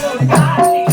God.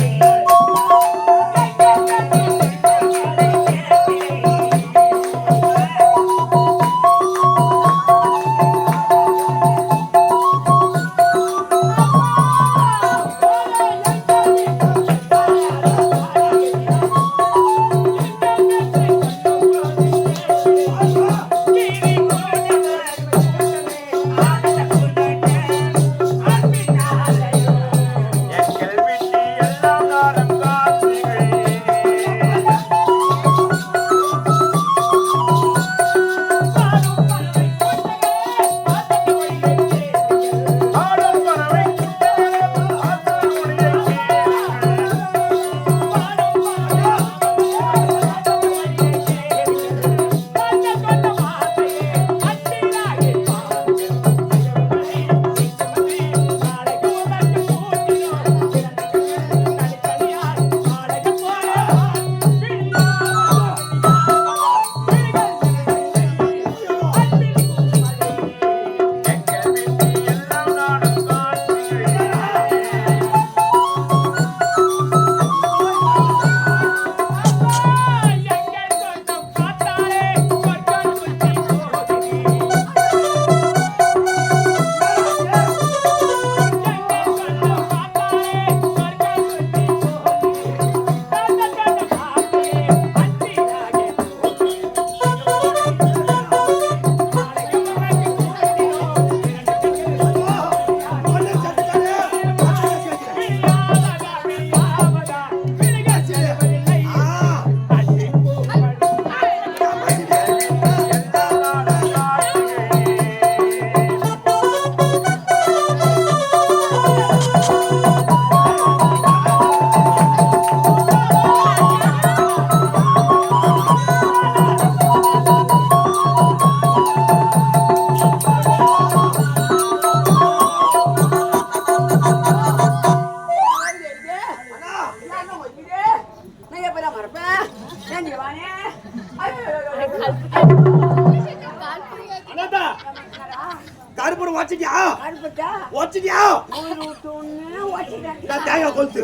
நான் தேங்காய் கொளுத்து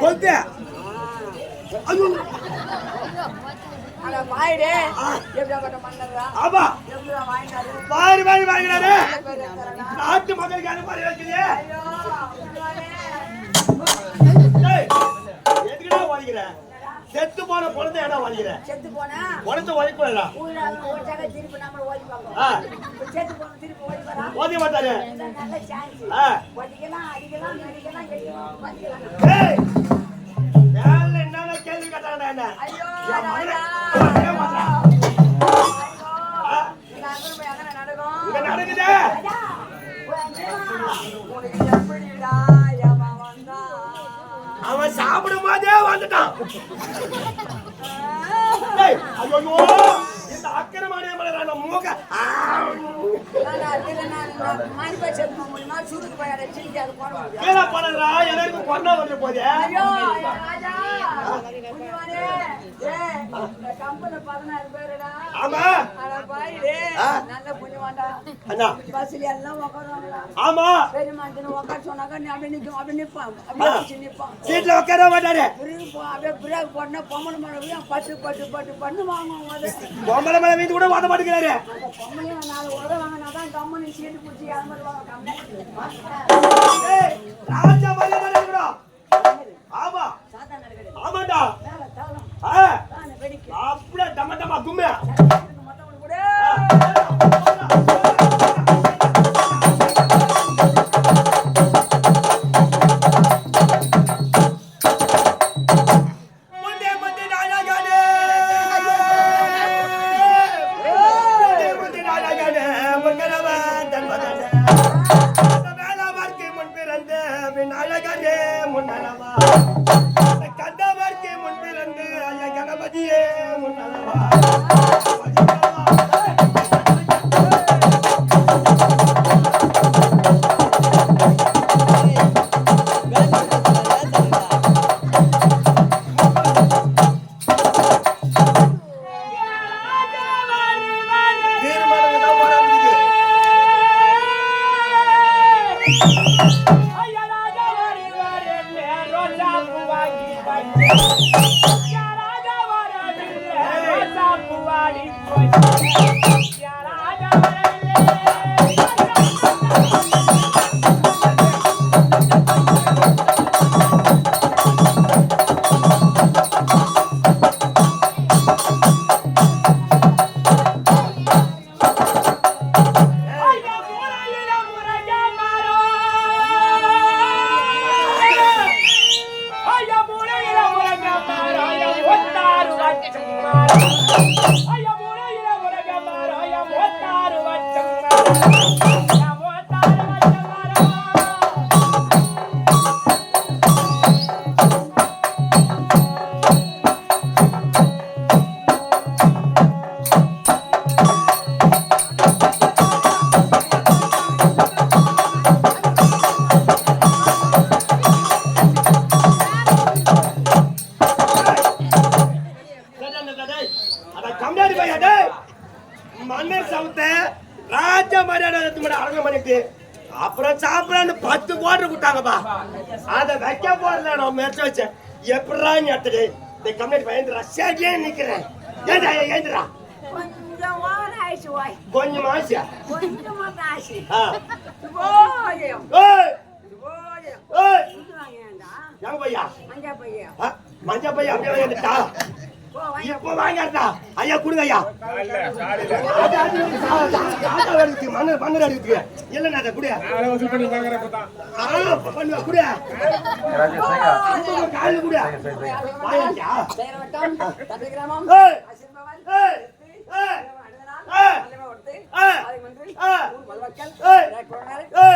கொளுத்து ஐயோ ஆமா வாரி வாரி வாங்கினாரு நாட்டு மக்களுக்கு அனுப்பி வலிக்கிற செத்து போனா? ஊழல் ஓட்டாக திருப்பி நம்ம இப்ப செத்து போன திருப்பி ஓடி வரா? ஓதி மாட்டாரு நல்ல சான்ஸ் ஆ. ஒட்டிக்கலாம் அடிக்கலாம் நடிக்கலாம் என்னென்ன கேள்வி என்ன? அன்பு எங்கன நடக்கும்? நடக்குது உனக்கு எப்படிடா? அவன் சாப்பிடும் போதே வந்துட்டான். Hey! ஐயோ இந்த அக்கிரமானே மலரான முடியும். கீழே போனதுடா எல்லாருக்கும் கொண்டா வந்து போதே ஐயோ, ராஜா, பதினாறு பேருடா. ஆமா. நல்ல புண்ணியவான்டா. அண்ணா பஸ்ல எல்லாம் உட்காருவாங்கடா. ஆமா பெரியம்மா தினம் உட்கார சொன்னாக்கா நீ அப்படியே. சீட்ல உட்கார மாட்டாரு பிரேக் போட்டா பட்டு பட்டு பட்டு பண்ணு. பொம்பளை மேல வீட்டு கூட வாத. ஏய் ராஜா மாதிரி நடக்கிறோம் ஆமா. ஆமாண்டா. அப்படியே டம டமா கும்மு பிறந்த விநாயகனே முன்னலவா அந்த கந்தவார்க்கு முன் பிறந்த ஐயா கணபதியே முன்னலவா தீர்மானம் தான் Thank you. பையா டேய் மன்னர் சவுத்த ராஜ மரியாதை அரங்க பண்ணிட்டு அப்புறம் சாப்பிடலான்னு பத்து கோட்டர் கொடுத்தாங்கப்பா. அதை வைக்க போறல நான் வச்சேன். எப்படா நீ அத்தடு இந்த சரியா நிக்கிறேன். ஏண்டா ஏந்திரா. கொஞ்சம் ஆசையா எங்க பையா மஞ்சள் பையா அப்படியே வந்துட்டா இப்போ வாங்கடா ஐயா கொடுங்க ஐயா. மன்னர் மன்னர் எடுத்து இல்லைண்ணா அதை குடியா ஆ, பண்ணுவா குடியா காலையில் குடியா ஏய்